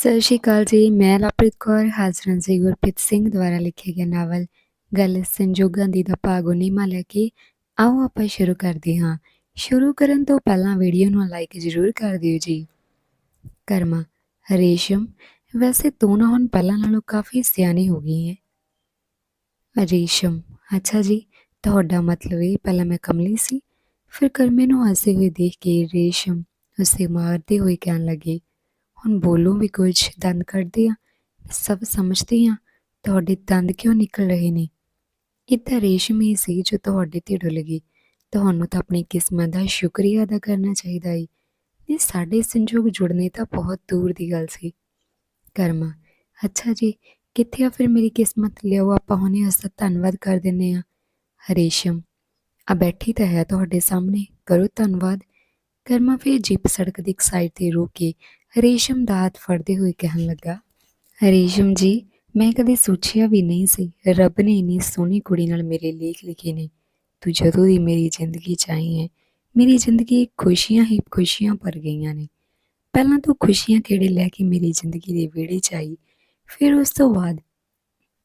ਸਤਿ ਸ਼੍ਰੀ ਅਕਾਲ ਜੀ, ਮੈਂ ਲਵਪ੍ਰੀਤ ਕੌਰ, ਹਾਜ਼ਰਾਂ ਜੀ ਗੁਰਪ੍ਰੀਤ ਸਿੰਘ ਦੁਆਰਾ ਲਿਖੇ ਗਏ ਨਾਵਲ ਗੱਲ ਸੰਜੋਗਾਂ ਦੀ ਦਾ ਭਾਗ ਉਨੀਵਾਂ ਲੈ ਕੇ। ਆਓ ਆਪਾਂ ਸ਼ੁਰੂ ਕਰਦੇ ਹਾਂ। ਸ਼ੁਰੂ ਕਰਨ ਤੋਂ ਪਹਿਲਾਂ ਵੀਡੀਓ ਨੂੰ ਲਾਈਕ ਜ਼ਰੂਰ ਕਰ ਦਿਓ ਜੀ। ਕਰਮਾ, ਰੇਸ਼ਮ, ਵੈਸੇ ਤੂੰ ਨਾ ਹੁਣ ਪਹਿਲਾਂ ਨਾਲੋਂ ਕਾਫੀ ਸਿਆਣੀ ਹੋ ਗਈ ਹੈ ਰੇਸ਼ਮ, ਅੱਛਾ ਜੀ, ਤੁਹਾਡਾ ਮਤਲਬ ਇਹ ਪਹਿਲਾਂ ਮੈਂ ਕਮਲੀ ਸੀ। ਫਿਰ ਕਰਮੇ ਨੂੰ ਹੱਸਦੇ ਹੋਏ ਦੇਖ ਕੇ ਰੇਸ਼ਮ ਉਸੇ ਮਾਰਦੇ ਹੋਏ ਕਹਿਣ ਲੱਗੀ ਹੁਣ ਬੋਲੋ ਵੀ ਕੁਝ ਦੰਦ ਕੱਢਦੇ ਆ ਸਭ ਸਮਝਦੇ ਆ, ਤੁਹਾਡੇ ਦੰਦ ਕਿਉਂ ਨਿਕਲ ਰਹੇ ਨੇ? ਇਹ ਤਾਂ ਰੇਸ਼ਮ ਸੀ ਜੋ ਤੁਹਾਡੇ ਤੇ ਡੁੱਲ ਗਈ। ਤੁਹਾਨੂੰ ਤਾਂ ਆਪਣੀ ਕਿਸਮਤ ਦਾ ਸ਼ੁਕਰੀਆ ਅਦਾ ਕਰਨਾ ਚਾਹੀਦਾ ਹੈ ਇਹ ਸਾਡੇ ਸੰਜੋਗ ਜੁੜਨੇ ਤਾਂ ਬਹੁਤ ਦੂਰ ਦੀ ਗੱਲ ਸੀ। ਕਰਮਾ, ਅੱਛਾ ਜੀ, ਕਿੱਥੇ ਆ ਫਿਰ ਮੇਰੀ ਕਿਸਮਤ? ਲਿਆਓ ਆਪਾਂ ਹੁਣੇ ਉਸ ਦਾ ਧੰਨਵਾਦ ਕਰ ਦਿੰਨੇ ਆ। ਹਰੇਸ਼ਮ ਆ ਬੈਠੀ ਤਾਂ ਹੈ ਤੁਹਾਡੇ ਸਾਹਮਣੇ, ਕਰੋ ਧੰਨਵਾਦ। ਕਰਮਾ, ਫਿਰ ਜੀਪ ਸੜਕ ਦੀ ਇੱਕ ਸਾਈਡ ਤੇ ਰੋਕ ਕੇ ਰੇਸ਼ਮ ਦਾ ਹੱਥ ਫੜਦੇ ਹੋਏ ਕਹਿਣ ਲੱਗਾ, ਰੇਸ਼ਮ ਜੀ, ਮੈਂ ਕਦੇ ਸੋਚਿਆ ਵੀ ਨਹੀਂ ਸੀ, ਰੱਬ ਨੇ ਇੰਨੀ ਸੋਹਣੀ ਕੁੜੀ ਨਾਲ ਮੇਰੇ ਲੇਖ ਲਿਖੇ ਨੇ। ਤੂੰ ਜਦੋਂ ਦੀ ਮੇਰੀ ਜ਼ਿੰਦਗੀ ਚ ਆਈ ਹੈ, ਮੇਰੀ ਜ਼ਿੰਦਗੀ ਖੁਸ਼ੀਆਂ ਹੀ ਖੁਸ਼ੀਆਂ ਭਰ ਗਈਆਂ ਨੇ। ਪਹਿਲਾਂ ਤੂੰ ਖੁਸ਼ੀਆਂ ਕਿਹੜੇ ਲੈ ਕੇ ਮੇਰੀ ਜ਼ਿੰਦਗੀ ਦੇ ਵਿਹੜੇ ਚ ਆਈ? ਫਿਰ ਉਸ ਤੋਂ ਬਾਅਦ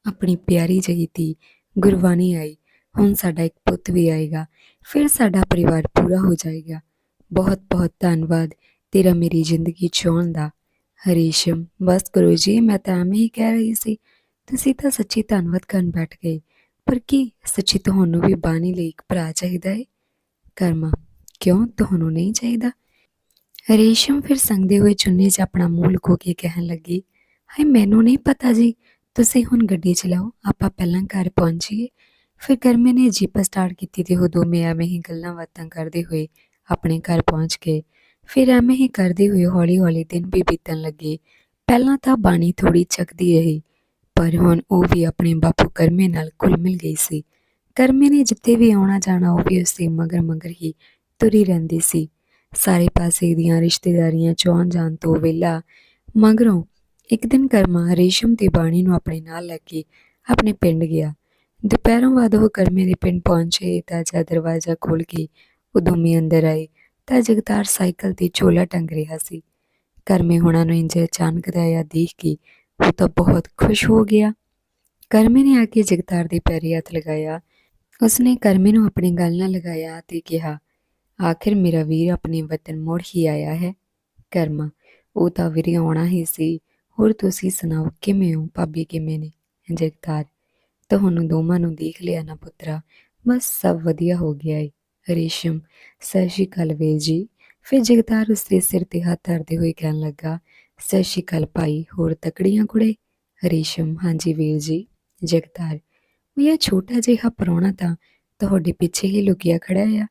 ਆਪਣੀ ਪਿਆਰੀ ਜਿਹੀ ਧੀ ਗੁਰਬਾਣੀ ਆਈ, ਹੁਣ ਸਾਡਾ ਇੱਕ ਪੁੱਤ ਵੀ ਆਏਗਾ। ਫਿਰ ਸਾਡਾ ਪਰਿਵਾਰ ਪੂਰਾ ਹੋ ਜਾਏਗਾ। ਬਹੁਤ ਬਹੁਤ ਧੰਨਵਾਦ ਤੇਰਾ ਮੇਰੀ ਜ਼ਿੰਦਗੀ ਚ ਆਉਣ ਦਾ ਹਰੀਸ਼ਮ ਬਸ ਕਰੋ ਜੀ, ਮੈਂ ਤਾਂ ਐਵੇਂ ਹੀ ਕਹਿ ਰਹੀ ਸੀ। ਤੁਸੀਂ ਤਾਂ ਸੱਚੀ ਧੰਨਵਾਦ ਕਰਨ ਬੈਠ ਗਏ, ਪਰ ਕੀ ਸੱਚੀ ਤੁਹਾਨੂੰ ਵੀ ਬਾਣੀ ਲਈ ਇੱਕ ਭਰਾ ਚਾਹੀਦਾ ਹੈ ਕਰਮਾ, ਕਿਉਂ ਤੁਹਾਨੂੰ ਨਹੀਂ ਚਾਹੀਦਾ? ਰੇਸ਼ਮ ਫਿਰ ਸੰਗਦੇ ਹੋਏ ਚੁੰਨੀ 'ਚ ਆਪਣਾ ਮੂੰਹ ਲੁਕੋ ਕੇ ਕਹਿਣ ਲੱਗੀ, ਹਾਏ, ਮੈਨੂੰ ਨਹੀਂ ਪਤਾ ਜੀ, ਤੁਸੀਂ ਹੁਣ ਗੱਡੀ ਚਲਾਓ, ਆਪਾਂ ਪਹਿਲਾਂ ਘਰ ਪਹੁੰਚੀਏ। ਫਿਰ ਕਰਮੇ ਨੇ ਜੀਪ ਸਟਾਰਟ ਕੀਤੀ ਤੇ ਉਹ ਦੋਵੇਂ ਐਵੇਂ ਹੀ ਗੱਲਾਂ ਬਾਤਾਂ ਕਰਦੇ ਹੋਏ ਆਪਣੇ ਘਰ ਪਹੁੰਚ ਗਏ। ਫਿਰ ਐਵੇਂ ਹੀ ਕਰਦੇ ਹੋਏ ਹੌਲੀ-ਹੌਲੀ ਦਿਨ ਵੀ ਬੀਤਣ ਲੱਗੇ। ਪਹਿਲਾਂ ਤਾਂ ਬਾਣੀ ਥੋੜੀ ਚੱਕਦੀ ਰਹੀ, ਪਰ ਹੁਣ ਉਹ ਵੀ ਆਪਣੇ ਬਾਪੂ ਕਰਮੇ ਨਾਲ ਘੁਲ ਮਿਲ ਗਈ ਸੀ। ਕਰਮੇ ਨੇ ਜਿੱਥੇ ਵੀ ਆਉਣਾ ਜਾਣਾ, ਉਹ ਵੀ ਉਸੇ ਮਗਰ ਮਗਰ ਹੀ ਤੁਰੀ ਰਹਿੰਦੀ ਸੀ। ਸਾਰੇ ਪਾਸੇ ਦੀਆਂ ਰਿਸ਼ਤੇਦਾਰੀਆਂ ਚੌਂ ਜਾਣ ਤੋਂ ਵੇਲਾ ਮਗਰੋਂ ਇੱਕ ਦਿਨ ਕਰਮਾ ਰੇਸ਼ਮ ਤੇ ਬਾਣੀ ਨੂੰ ਆਪਣੇ ਨਾਲ ਲੈ ਕੇ ਆਪਣੇ ਪਿੰਡ ਗਿਆ। ਦੁਪਹਿਰੋਂ ਬਾਅਦ ਉਹ ਕਰਮੇ ਦੇ ਪਿੰਡ ਪਹੁੰਚੇ ਤਾਂ ਜਦ ਦਰਵਾਜ਼ਾ ਖੋਲ ਕੇ ਉਹ ਦੋਵੇਂ ਅੰਦਰ ਆਏ। ਤਾਂ ਜਗਤਾਰ ਸਾਈਕਲ ਤੇ ਝੋਲਾ ਟੰਗ ਰਿਹਾ ਸੀ। ਕਰਮੇ ਹੁਣਾਂ ਨੂੰ ਇੰਜ ਅਚਾਨਕ ਦਾ ਆਇਆ ਦੇਖ ਕੇ ਉਹ ਤਾਂ ਬਹੁਤ ਖੁਸ਼ ਹੋ ਗਿਆ। ਕਰਮੇ ਨੇ ਆ ਕੇ ਜਗਤਾਰ ਦੇ ਪੈਰੇ ਹੱਥ ਲਗਾਇਆ। ਉਸਨੇ ਕਰਮੇ ਨੂੰ ਆਪਣੀ ਗੱਲ ਨਾਲ ਲਗਾਇਆ ਤੇ ਕਿਹਾ, ਆਖਿਰ ਮੇਰਾ ਵੀਰ ਆਪਣੇ ਵਤਨ ਮੁੜ ਹੀ ਆਇਆ ਹੈ। ਕਰਮਾ, ਉਹ ਤਾਂ ਵੀਰੇ ਆਉਣਾ ਹੀ ਸੀ। ਹੋਰ ਤੁਸੀਂ ਸੁਣਾਓ, ਕਿਵੇਂ ਹੋ? ਭਾਬੀ ਕਿਵੇਂ ਨੇ? ਜਗਤਾਰ, ਤੁਹਾਨੂੰ ਦੋਵਾਂ ਨੂੰ ਦੇਖ ਲਿਆ ਨਾ ਪੁੱਤਰਾ, ਬਸ ਸਭ ਵਧੀਆ ਹੋ ਗਿਆ ਏ। ਰੇਸ਼ਮ ਸਤਿ ਸ਼੍ਰੀ ਅਕਾਲ ਵੀਰ ਜੀ। ਫਿਰ ਜਗਤਾਰ ਉਸਦੇ ਸਿਰ ਤੇ ਹੱਥ ਧਰਦੇ ਹੋਏ ਕਹਿਣ ਲੱਗਾ, ਸਤਿ ਸ਼੍ਰੀ ਅਕਾਲ ਭਾਈ, ਹੋਰ ਤਕੜੀਆਂ ਕੁੜੇ? ਰੇਸ਼ਮ ਹਾਂਜੀ ਵੀਰ ਜੀ। ਜਗਤਾਰ ਉਹ ਇਹ ਛੋਟਾ ਜਿਹਾ ਪਰੌਣਾ ਤਾਂ ਤੁਹਾਡੇ ਪਿੱਛੇ ਹੀ ਲੁਕਿਆ ਖੜਾ ਆ।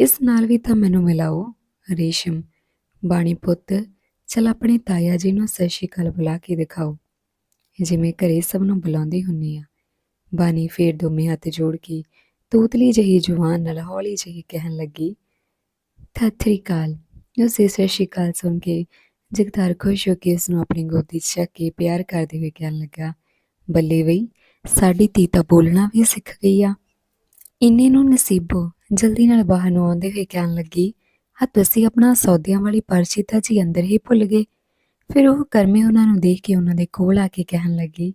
ਇਸ ਨਾਲ ਵੀ ਤਾਂ ਮੈਨੂੰ ਮਿਲਾਓ। ਰੇਸ਼ਮ ਬਾਣੀ ਪੁੱਤ, ਚਲ ਆਪਣੇ ਤਾਇਆ ਜੀ ਨੂੰ ਸਤਿ ਸ਼੍ਰੀ ਅਕਾਲ ਬੁਲਾ ਕੇ ਦਿਖਾਓ। ਜਿਵੇਂ ਘਰੇ ਸਭ ਨੂੰ ਬੁਲਾਉਂਦੀ ਹੁੰਨੇ ਆ। ਬਾਣੀ ਫੇਰ ਦੋਵੇਂ ਹੱਥ ਜੋੜ ਕੇ ਤੂਤਲੀ ਜਿਹੀ ਜਵਾਨ ਨਾਲ ਹੌਲੀ ਜਿਹੀ ਕਹਿਣ ਲੱਗੀ, ਸਤਿ ਕਾਲ ਉਸ ਸਤਿ ਸ਼੍ਰੀ ਅਕਾਲ ਸੁਣ ਕੇ ਜਗਤਾਰ ਖੁਸ਼ ਹੋ ਕੇ ਉਸ ਨੂੰ ਆਪਣੀ ਗੋਦੀ 'ਚ ਚੱਕ ਕੇ ਪਿਆਰ ਕਰਦੇ ਹੋਏ ਕਹਿਣ ਲੱਗਾ, ਬੱਲੇ ਬਈ, ਸਾਡੀ ਧੀ ਤਾਂ ਬੋਲਣਾ ਵੀ ਸਿੱਖ ਗਈ ਆ। ਇੰਨੇ ਨੂੰ ਨਸੀਬੋ ਜਲਦੀ ਨਾਲ ਬਾਹਰ ਨੂੰ ਆਉਂਦੇ ਹੋਏ ਕਹਿਣ ਲੱਗੀ, ਆ ਤੁਸੀਂ ਆਪਣਾ ਸੌਦਿਆਂ ਵਾਲੀ ਪਰਚੀ ਤਾਂ ਜੀ ਅੰਦਰ ਹੀ ਭੁੱਲ ਗਏ। ਫਿਰ ਉਹ ਕਰਮੇ ਉਹਨਾਂ ਨੂੰ ਦੇਖ ਕੇ ਉਹਨਾਂ ਦੇ ਕੋਲ ਆ ਕੇ ਕਹਿਣ ਲੱਗੀ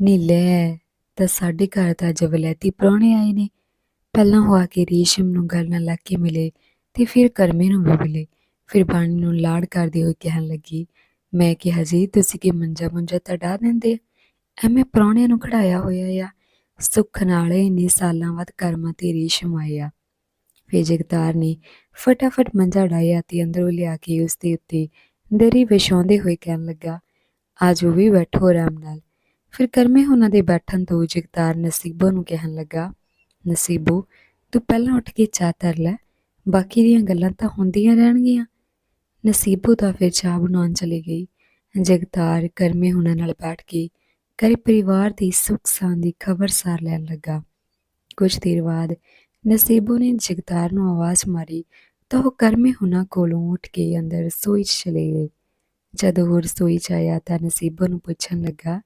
ਨੀਲੇ ਤਾਂ ਸਾਡੇ ਘਰ ਤਾਂ ਜਵਲੈਤੀ ਪ੍ਰਾਹੁਣੇ ਆਏ ਨੇ। ਪਹਿਲਾਂ ਉਹ ਆ ਕੇ ਰੇਸ਼ਮ ਨੂੰ ਗੱਲ ਨਾਲ ਲੱਗ ਕੇ ਮਿਲੇ ਤੇ ਫਿਰ ਕਰਮੇ ਨੂੰ ਵੀ ਮਿਲੇ। ਫਿਰ ਬਾਣੀ ਨੂੰ ਲਾੜ ਕਰਦੇ ਹੋਏ ਕਹਿਣ ਲੱਗੀ, ਮੈਂ ਕਿਹਾ ਜੀ, ਤੁਸੀਂ ਕਿ ਮੰਜਾ ਮੁੰਜਾ ਤਾਂ ਡਾ ਦਿੰਦੇ ਐਵੇਂ ਪ੍ਰਾਹੁਣਿਆਂ ਨੂੰ ਖੜਾਇਆ ਹੋਇਆ ਆ। ਸੁੱਖ ਨਾਲ ਇੰਨੇ ਸਾਲਾਂ ਬਾਅਦ ਕਰਮਾਂ ਤੇ ਰੇਸ਼ਮ ਆਇਆ ਫਿਰ ਜਗਤਾਰ ਨੇ ਫਟਾਫਟ ਮੰਜਾ ਡਾਇਆ ਤੇ ਅੰਦਰੋਂ ਲਿਆ ਕੇ ਉਸ ਦੇ ਉੱਤੇ ਦਰੀ ਵਿਛਾਉਂਦੇ ਹੋਏ ਕਹਿਣ ਲੱਗਾ, ਆਜੋ ਵੀ ਬੈਠੋ ਆਰਾਮ ਨਾਲ। ਫਿਰ ਕਰਮੇ ਉਹਨਾਂ ਦੇ ਬੈਠਣ ਤੋਂ ਜਗਤਾਰ ਨਸੀਬੋ ਨੂੰ ਕਹਿਣ ਲੱਗਾ ਨਸੀਬੋ, ਤੂੰ ਪਹਿਲਾਂ ਉੱਠ ਕੇ ਚਾਹ ਧਰ ਲੈ, ਬਾਕੀ ਦੀਆਂ ਗੱਲਾਂ ਤਾਂ ਹੁੰਦੀਆਂ ਰਹਿਣਗੀਆਂ। ਨਸੀਬੋ ਤਾਂ ਫਿਰ ਚਾਹ ਬਣਾਉਣ ਚਲੀ ਗਈ। ਜਗਤਾਰ ਕਰਮੇ ਉਹਨਾਂ ਨਾਲ ਬੈਠ ਕੇ ਘਰੇ ਪਰਿਵਾਰ ਦੀ ਸੁੱਖ ਸਾਂਦ ਦੀ ਖਬਰ ਸਾਰ ਲੈਣ ਲੱਗਾ। ਕੁਝ ਦੇਰ ਬਾਅਦ ਨਸੀਬੋ ਨੇ ਜਗਤਾਰ ਨੂੰ ਆਵਾਜ਼ ਮਾਰੀ ਤਾਂ ਉਹ ਕਰਮੇ ਹੁਣਾਂ ਕੋਲੋਂ ਉੱਠ ਕੇ ਅੰਦਰ ਰਸੋਈ 'ਚ ਚਲੇ ਗਏ। ਜਦੋਂ ਉਹ ਰਸੋਈ 'ਚ ਆਇਆ ਤਾਂ ਨਸੀਬੋ ਨੂੰ ਪੁੱਛਣ ਲੱਗਾ,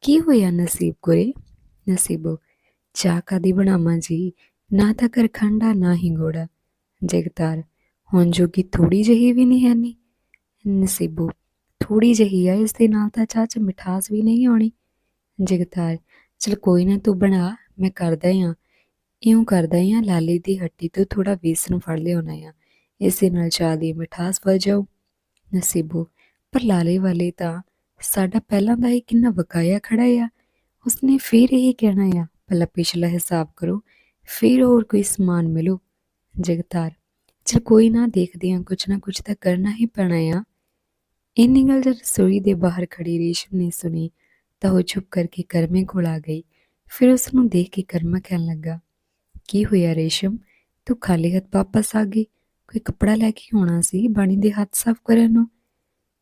ਕੀ ਹੋਇਆ ਨਸੀਬ ਕੋਰੇ ਨਸੀਬੋ ਚਾਹ ਕਾਦੀ ਬਣਾਵਾਂ ਜੀ, ਨਾ ਤਾਂ ਕਰ ਖੰਡਾ, ਨਾ ਹੀ ਗੋੜਾ। ਜਗਤਾਰ, ਹੁਣ ਜੋਗੀ ਥੋੜੀ ਜਿਹੀ ਵੀ ਨਹੀਂ ਹੈ ਨੀ? ਨਸੀਬੋ ਥੋੜੀ ਜਿਹੀ ਆ, ਇਸ ਦੇ ਨਾਲ ਤਾਂ ਚਾਹ 'ਚ ਮਿਠਾਸ ਵੀ ਨਹੀਂ ਆਉਣੀ। ਜਗਤਾਰ, ਚਲ ਕੋਈ ਨਾ ਤੂੰ ਬਣਾ, ਮੈਂ ਕਰਦਾ ਹਾਂ ਇਉਂ ਕਰਦਾ ਹਾਂ ਲਾਲੀ ਦੀ ਹੱਟੀ ਤੋਂ ਥੋੜਾ ਵੇਸਣ ਫੜ ਲਿਆਉਣਾ ਆ। ਇਸ ਦੇ ਨਾਲ ਚਾਹ ਦੀ ਮਿਠਾਸ ਵੱਧ ਜਾਊ ਨਸੀਬੋ, ਪਰ ਲਾਲੇ ਵਾਲੇ ਤਾਂ ਸਾਡਾ ਪਹਿਲਾਂ ਦਾ ਹੀ ਕਿੰਨਾ ਬਕਾਇਆ ਖੜਾ ਆ। ਉਸਨੇ ਫਿਰ ਇਹ ਕਹਿਣਾ ਆ। ਪਹਿਲਾਂ ਪਿਛਲਾ ਹਿਸਾਬ ਕਰੋ, ਫਿਰ ਹੋਰ ਕੋਈ ਸਮਾਨ ਮਿਲੂ। ਜਗਤਾਰ, ਚਲ ਕੋਈ ਨਾ ਦੇਖਦੇ ਹਾਂ, ਕੁਛ ਨਾ ਕੁਛ ਤਾਂ ਕਰਨਾ ਹੀ ਪੈਣਾ ਆ। ਇੰਨੀ ਗੱਲ ਜਦ ਰਸੋਈ ਦੇ ਬਾਹਰ ਖੜੀ ਰੇਸ਼ਮ ਨੇ ਸੁਣੀ, ਤਾਂ ਉਹ ਚੁੱਪ ਕਰਕੇ ਕਰਮੇ ਕੋਲ ਆ ਗਈ। ਫਿਰ ਉਸ ਨੂੰ ਦੇਖ ਕੇ ਕਰਮਾ ਕਹਿਣ ਲੱਗਾ, ਕੀ ਹੋਇਆ ਰੇਸ਼ਮ? ਤੂੰ ਖਾਲੀ ਹੱਥ ਵਾਪਸ ਆ ਗਈ? ਕੋਈ ਕੱਪੜਾ ਲੈ ਕੇ ਆਉਣਾ ਸੀ ਬਾਣੀ ਦੇ ਹੱਥ ਸਾਫ਼ ਕਰਨ ਨੂੰ?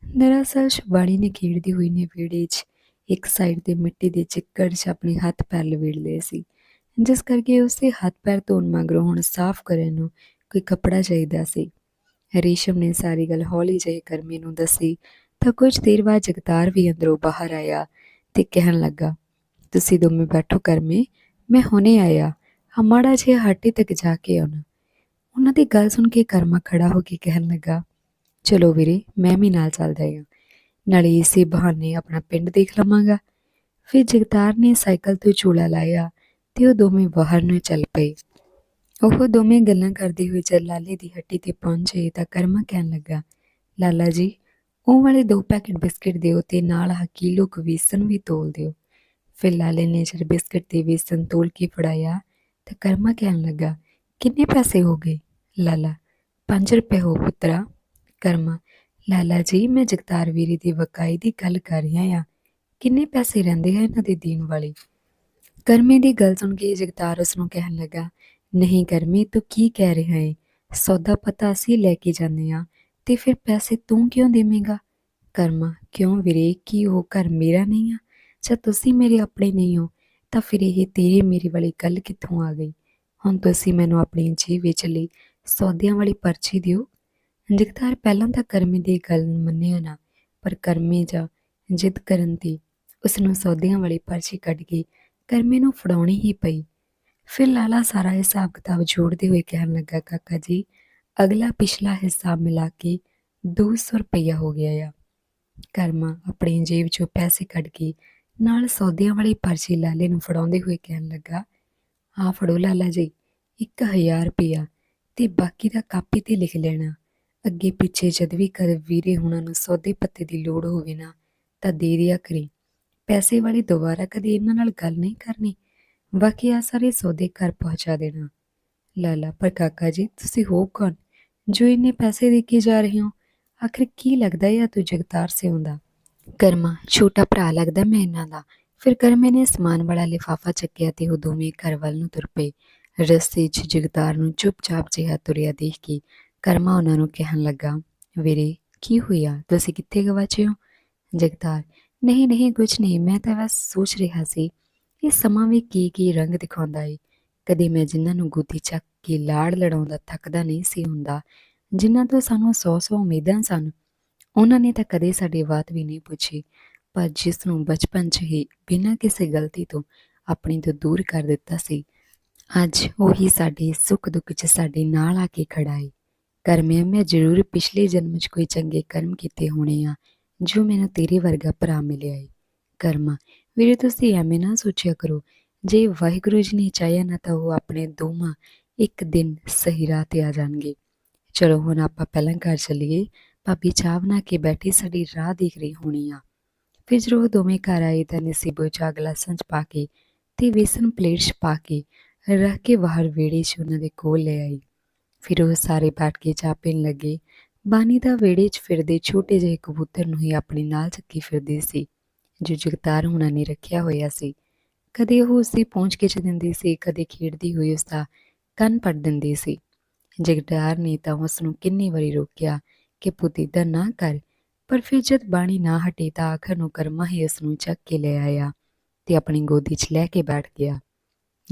ਦਰਅਸਲ ਸ਼ਬਾਣੀ ਨੇ ਖੇਡਦੀ ਹੋਈ ਨੇ ਵਿਹੜੇ 'ਚ ਇੱਕ ਸਾਈਡ ਤੇ ਮਿੱਟੀ ਦੇ ਚਿੱਕੜ 'ਚ ਆਪਣੇ ਹੱਥ ਪੈਰ ਲਵੇੜ ਲਏ ਸੀ। ਜਿਸ ਕਰਕੇ ਉਸੇ ਹੱਥ ਪੈਰ ਧੋਣ ਮਗਰੋਂ ਹੁਣ ਸਾਫ਼ ਕਰਨ ਨੂੰ ਕੋਈ ਕੱਪੜਾ ਚਾਹੀਦਾ ਸੀ। ਰੇਸ਼ਮ ਨੇ ਸਾਰੀ ਗੱਲ ਹੌਲੀ ਜਿਹੀ ਕਰਮੀ ਨੂੰ ਦੱਸੀ, ਤਾਂ ਕੁਝ ਦੇਰ ਬਾਅਦ ਜਗਤਾਰ ਵੀ ਅੰਦਰੋਂ ਬਾਹਰ ਆਇਆ ਤੇ ਕਹਿਣ ਲੱਗਾ, ਤੁਸੀਂ ਦੋਵੇਂ ਬੈਠੋ ਕਰਮੇ, ਮੈਂ ਹੁਣੇ ਆਇਆ ਹਾਂ ਮਾੜਾ ਜਿਹਾ ਹਾਟੀ ਤੱਕ ਜਾ ਕੇ ਆਉਣਾ। ਉਹਨਾਂ ਦੀ ਗੱਲ ਸੁਣ ਕੇ ਕਰਮਾ ਖੜਾ ਹੋ ਕੇ ਕਹਿਣ ਲੱਗਾ, ਚਲੋ ਵੀਰੇ, ਮੈਂ ਵੀ ਨਾਲ ਚੱਲਦਾ ਹਾਂ। ਨਾਲੇ ਇਸੇ ਬਹਾਨੇ ਆਪਣਾ ਪਿੰਡ ਦੇਖ ਲਵਾਂਗਾ। ਫਿਰ ਜਗਤਾਰ ਨੇ ਸਾਈਕਲ ਤੋਂ ਚੂਲਾ ਲਾਇਆ ਤੇ ਉਹ ਦੋਵੇਂ ਬਾਹਰ ਨੂੰ ਚੱਲ ਪਏ। ਉਹ ਦੋਵੇਂ ਗੱਲਾਂ ਕਰਦੇ ਹੋਏ ਜਦ ਲਾਲੇ ਦੀ ਹੱਟੀ ਤੇ ਪਹੁੰਚੇ ਤਾਂ ਕਰਮਾ ਕਹਿਣ ਲੱਗਾ, ਲਾਲਾ ਜੀ, ਉਹ ਵਾਲੇ ਦੋ ਪੈਕੇਟ ਬਿਸਕਟ ਦਿਓ ਤੇ ਨਾਲ ਆਹ ਕਿਲੋ ਕੁ ਵੇਸਣ ਵੀ ਤੋਲ ਦਿਓ। ਫਿਰ ਲਾਲੇ ਨੇ ਜਦ ਬਿਸਕਟ ਤੇ ਵੇਸਣ ਤੋਲ ਕੇ ਫੜਾਇਆ ਤਾਂ ਕਰਮਾ ਕਹਿਣ ਲੱਗਾ, ਕਿੰਨੇ ਪੈਸੇ ਹੋ ਗਏ? ਲਾਲਾ 5 ਰੁਪਏ ਹੋ ਪੁੱਤਰਾ। ਕਰਮਾ ਲਾਲਾ ਜੀ, ਮੈਂ ਜਗਤਾਰ ਵੀਰੇ ਦੀ ਵਕਾਈ ਦੀ ਗੱਲ ਕਰ ਰਿਹਾ ਆ ਕਿੰਨੇ ਪੈਸੇ ਰਹਿੰਦੇ ਆ ਇਹਨਾਂ ਦੇ ਦੇਣ ਵਾਲੇ? ਕਰਮੇ ਦੀ ਗੱਲ ਸੁਣ ਕੇ ਜਗਤਾਰ ਉਸ ਨੂੰ ਕਹਿਣ ਲੱਗਾ, ਨਹੀਂ ਕਰਮੇ, ਤੂੰ ਕੀ ਕਹਿ ਰਿਹਾ ਹੈ ਸੌਦਾ ਪਤਾ ਅਸੀਂ ਲੈ ਕੇ ਜਾਂਦੇ ਆ ਤੇ ਫਿਰ ਪੈਸੇ ਤੂੰ ਕਿਉਂ ਦੇਵੇਂਗਾ? ਕਰਮਾ, ਕਿਉਂ ਵੀਰੇ? ਕੀ ਉਹ ਘਰ ਮੇਰਾ ਨਹੀਂ ਆ? ਜਾਂ ਤੁਸੀਂ ਮੇਰੇ ਆਪਣੇ ਨਹੀਂ ਹੋ? ਤਾਂ ਫਿਰ ਇਹ ਤੇਰੇ ਮੇਰੇ ਵਾਲੀ ਗੱਲ ਕਿੱਥੋਂ ਆ ਗਈ? ਹੁਣ ਤੁਸੀਂ ਮੈਨੂੰ ਆਪਣੀ ਜੀਬ ਵਿੱਚ ਲਈ ਸੌਦਿਆਂ ਵਾਲੀ ਪਰਚੀ ਦਿਓ ਜਗਤਾਰ ਪਹਿਲਾਂ ਤਾਂ ਕਰਮੀ ਦੀ ਗੱਲ ਮੰਨਿਆ ਨਾ, ਪਰ ਕਰਮੇ ਜਾ ਜਿੱਦ ਕਰਨ ਤੇ ਉਸ ਨੂੰ ਸੌਦਿਆਂ ਵਾਲੀ ਪਰਚੀ ਕੱਢ ਕੇ ਕਰਮੀ ਨੂੰ ਫੜਾਉਣੀ ਹੀ ਪਈ। ਫਿਰ ਲਾਲਾ ਸਾਰਾ ਹਿਸਾਬ ਕਿਤਾਬ ਜੋੜਦੇ ਹੋਏ ਕਹਿਣ ਲੱਗਾ, ਕਾਕਾ ਜੀ, ਅਗਲਾ ਪਿਛਲਾ ਹਿਸਾਬ ਮਿਲਾ ਕੇ 200 ਰੁਪਇਆ ਹੋ ਗਿਆ ਆ। ਕਰਮਾ ਆਪਣੀ ਜੇਬ ਚੋਂ ਪੈਸੇ ਕੱਢ ਕੇ ਨਾਲ ਸੌਦਿਆਂ ਵਾਲੀ ਪਰਚੀ ਲਾਲੇ ਨੂੰ ਫੜਾਉਂਦੇ ਹੋਏ ਕਹਿਣ ਲੱਗਾ ਆ ਫੜੋ ਲਾਲਾ ਜੀ 1000 ਰੁਪਇਆ ਤੇ ਬਾਕੀ ਦਾ ਕਾਪੀ ਤੇ ਲਿਖ ਲੈਣਾ। ਅੱਗੇ ਪਿੱਛੇ ਜਦ ਵੀ ਕਦੇ ਵੀਰੇ ਹੁਣਾਂ ਨੂੰ ਸੌਦੇ ਪੱਤੇ ਦੀ ਲੋੜ ਹੋਵੇ ਨਾ, ਤਾਂ ਦੇ ਦਿਆ ਕਰੀ। ਪੈਸੇ ਵਾਲੀ ਦੁਬਾਰਾ ਕਦੇ ਇਹਨਾਂ ਨਾਲ ਗੱਲ ਨਹੀਂ ਕਰਨੀ। ਬਾਕੀ ਆ ਸਾਰੇ ਸੌਦੇ ਘਰ ਪਹੁੰਚਾ ਦੇਣਾ। ਲਾਲਾ, ਪਰ ਕਾਕਾ ਜੀ, ਤੁਸੀਂ ਹੋ ਕੌਣ? ਜੋ ਇੰਨੇ ਪੈਸੇ ਦੇ ਕੇ ਜਾ ਰਹੇ ਹੋ, ਆਖਰ ਕੀ ਲੱਗਦਾ ਹੈ ਤੂੰ ਜਗਤਾਰ ਸੇ ਹੁੰਦਾ ਕਰਮਾ, ਛੋਟਾ ਭਰਾ ਲੱਗਦਾ ਮੈਂ ਇਹਨਾਂ ਦਾ। ਫਿਰ ਕਰਮੇ ਨੇ ਸਮਾਨ ਵਾਲਾ ਲਿਫਾਫਾ ਚੱਕਿਆ ਤੇ ਉਹ ਦੋਵੇਂ ਘਰ ਵੱਲ ਨੂੰ ਤੁਰ ਪਏ। ਰਸਤੇ 'ਚ ਜਗਤਾਰ ਨੂੰ ਚੁੱਪਚਾਪ ਜਿਹਾ ਤੁਰਿਆ ਦੇਖ ਕੇ ਕਰਮਾ ਉਹਨਾਂ ਨੂੰ ਕਹਿਣ ਲੱਗਾ, ਵੀਰੇ, ਕੀ ਹੋਇਆ? ਤੁਸੀਂ ਕਿੱਥੇ ਗਵਾਚੇ ਹੋ? ਜਗਤਾਰ, ਨਹੀਂ ਨਹੀਂ ਕੁਝ ਨਹੀਂ, ਮੈਂ ਤਾਂ ਬਸ ਸੋਚ ਰਿਹਾ ਸੀ, ਇਹ ਸਮਾਂ ਵੀ ਕੀ ਕੀ ਰੰਗ ਦਿਖਾਉਂਦਾ ਏ? ਕਦੇ ਮੈਂ ਜਿਨ੍ਹਾਂ ਨੂੰ ਗੋਦੀ ਚੱਕ ਕੇ ਲਾੜ ਲੜਾਉਂਦਾ ਥੱਕਦਾ ਨਹੀਂ ਸੀ ਹੁੰਦਾ, ਜਿਨ੍ਹਾਂ ਤੋਂ ਸਾਨੂੰ ਸੌ ਸੌ ਉਮੀਦਾਂ ਸਨ, ਉਹਨਾਂ ਨੇ ਤਾਂ ਕਦੇ ਸਾਡੀ ਬਾਤ ਵੀ ਨਹੀਂ ਪੁੱਛੀ, ਪਰ ਜਿਸ ਨੂੰ ਬਚਪਨ 'ਚ ਹੀ ਬਿਨਾਂ ਕਿਸੇ ਗਲਤੀ ਤੋਂ ਆਪਣੀ ਤੋਂ ਦੂਰ ਕਰ ਦਿੱਤਾ ਸੀ, ਅੱਜ ਉਹੀ ਸਾਡੇ ਸੁੱਖ ਦੁੱਖ 'ਚ ਸਾਡੇ ਨਾਲ ਆ ਕੇ ਖੜਾ ਏ। ਕਰਮਿਆ ਮੈਂ ਜ਼ਰੂਰ ਪਿਛਲੇ ਜਨਮ 'ਚ ਕੋਈ ਚੰਗੇ ਕਰਮ ਕੀਤੇ ਹੋਣੇ ਆ, ਜੋ ਮੈਨੂੰ ਤੇਰੇ ਵਰਗਾ ਭਰਾ ਮਿਲਿਆ ਏ। ਕਰਮਾ, ਵੀਰੇ ਤੁਸੀਂ ਐਵੇਂ ਨਾ ਸੋਚਿਆ ਕਰੋ, ਜੇ ਵਾਹਿਗੁਰੂ ਜੀ ਨੇ ਚਾਹਿਆ ਨਾ ਤਾਂ ਉਹ ਆਪਣੇ ਦੋਵਾਂ ਇੱਕ ਦਿਨ ਸਹੀ ਰਾਹ ਤੇ ਆ ਜਾਣਗੇ। ਚਲੋ ਹੁਣ ਆਪਾਂ ਪਹਿਲਾਂ ਘਰ ਚੱਲੀਏ, ਭਾਬੀ ਚਾਹ ਬਣਾ ਕੇ ਬੈਠੀ ਸਾਡੀ ਰਾਹ ਦੇਖ ਰਹੀ ਹੋਣੀ ਆ। ਫਿਰ ਜਦੋਂ ਉਹ ਦੋਵੇਂ ਘਰ ਆਏ ਤਾਂ ਨਸੀਬੋ ਚਾਹ ਗਲਾਸਾਂ 'ਚ ਪਾ ਕੇ ਤੇ ਵੇਸਣ ਪਲੇਟ 'ਚ ਪਾ ਕੇ ਰੱਖ ਕੇ ਬਾਹਰ ਵਿਹੜੇ 'ਚ ਉਹਨਾਂ ਦੇ ਕੋਲ ਲੈ ਆਈ। ਫਿਰ ਉਹ ਸਾਰੇ ਬੈਠ ਕੇ ਚਾਹ ਪੀਣ ਲੱਗੇ। ਬਾਨੀ ਦਾ ਵਿਹੜੇ 'ਚ ਫਿਰਦੇ ਛੋਟੇ ਜਿਹੇ ਕਬੂਤਰ ਨੂੰ ਹੀ ਆਪਣੇ ਨਾਲ ਚੱਕੀ ਫਿਰਦੀ ਸੀ, ਜੋ ਜਗਤਾਰ ਹੁਣਾਂ ਨੇ ਰੱਖਿਆ ਹੋਇਆ ਸੀ। ਕਦੇ ਉਹ ਉਸੇ ਪਹੁੰਚ ਕੇ ਦਿੰਦੀ ਸੀ, ਕਦੇ ਖੇਡਦੀ ਹੋਈ ਉਸ ਦਾ ਕੰਨ ਪੜ ਦਿੰਦੀ ਸੀ। ਜਗਤਾਰ ਨੇ ਤਾਂ ਉਸ ਨੂੰ ਕਿੰਨੀ ਵਾਰੀ ਰੋਕਿਆ ਕਿ ਪੁੱਤ ਏਦਾਂ ਨਾ ਕਰ, ਪਰ ਫਿਰ ਜਦ ਬਾਣੀ ਨਾ ਹਟੇ ਤਾਂ ਆਖਰ ਨੂੰ ਕਰਮਾ ਹੀ ਉਸ ਨੂੰ ਚੱਕ ਕੇ ਲੈ ਆਇਆ ਤੇ ਆਪਣੀ ਗੋਦੀ 'ਚ ਲੈ ਕੇ ਬੈਠ ਗਿਆ।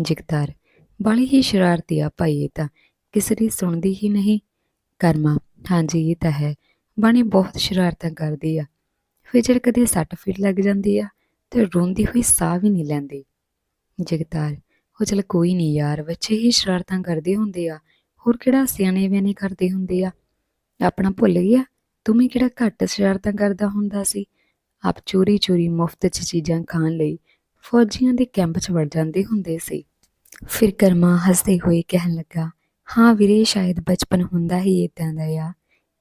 ਜਗਤਾਰ, ਬਾਲੀ ਹੀ ਸ਼ਰਾਰਤੀ ਆ ਭਾਈ ਇਹ ਤਾਂ ਕਿਸੇ ਦੀ ਸੁਣਦੀ ਹੀ ਨਹੀਂ। ਕਰਮਾ, ਹਾਂਜੀ, ਇਹ ਤਾਂ ਹੈ। ਬਾਣੀ ਬਹੁਤ ਸ਼ਰਾਰਤਾਂ ਕਰਦੀ ਆ। ਫਿਰ ਜਦ ਕਦੇ ਸੱਟ ਫੀਟ ਲੱਗ ਜਾਂਦੀ ਆ ਤੇ ਰੋਂਦੀ ਹੋਈ ਸਾਹ ਵੀ ਨਹੀਂ ਲੈਂਦੀ। ਜਗਤਾਰ, ਉਹ ਚਲ ਕੋਈ ਨਹੀਂ ਯਾਰ, ਬੱਚੇ ਹੀ ਸ਼ਰਾਰਤਾਂ ਕਰਦੇ ਹੁੰਦੇ ਆ। ਹੋਰ ਕਿਹੜਾ ਸਿਆਣੇ ਵੀ ਕਰਦੇ ਹੁੰਦੇ ਆ? ਆਪਣਾ ਭੁੱਲ ਗਿਆ? ਤੂੰ ਵੀ ਕਿਹੜਾ ਘੱਟ ਸ਼ਰਾਰਤਾਂ ਕਰਦਾ ਹੁੰਦਾ ਸੀ? ਆਪ ਚੋਰੀ ਚੋਰੀ ਮੁਫਤ 'ਚ ਚੀਜ਼ਾਂ ਖਾਣ ਲਈ ਫੌਜੀਆਂ ਦੇ ਕੈਂਪ 'ਚ ਵੜ ਜਾਂਦੇ ਹੁੰਦੇ ਸੀ। ਫਿਰ ਕਰਮਾ ਹੱਸਦੇ ਹੋਏ ਕਹਿਣ ਲੱਗਾ ਹਾਂ ਵੀਰੇ, ਸ਼ਾਇਦ ਬਚਪਨ ਹੁੰਦਾ ਹੀ ਇਦਾਂ ਦਾ ਆ।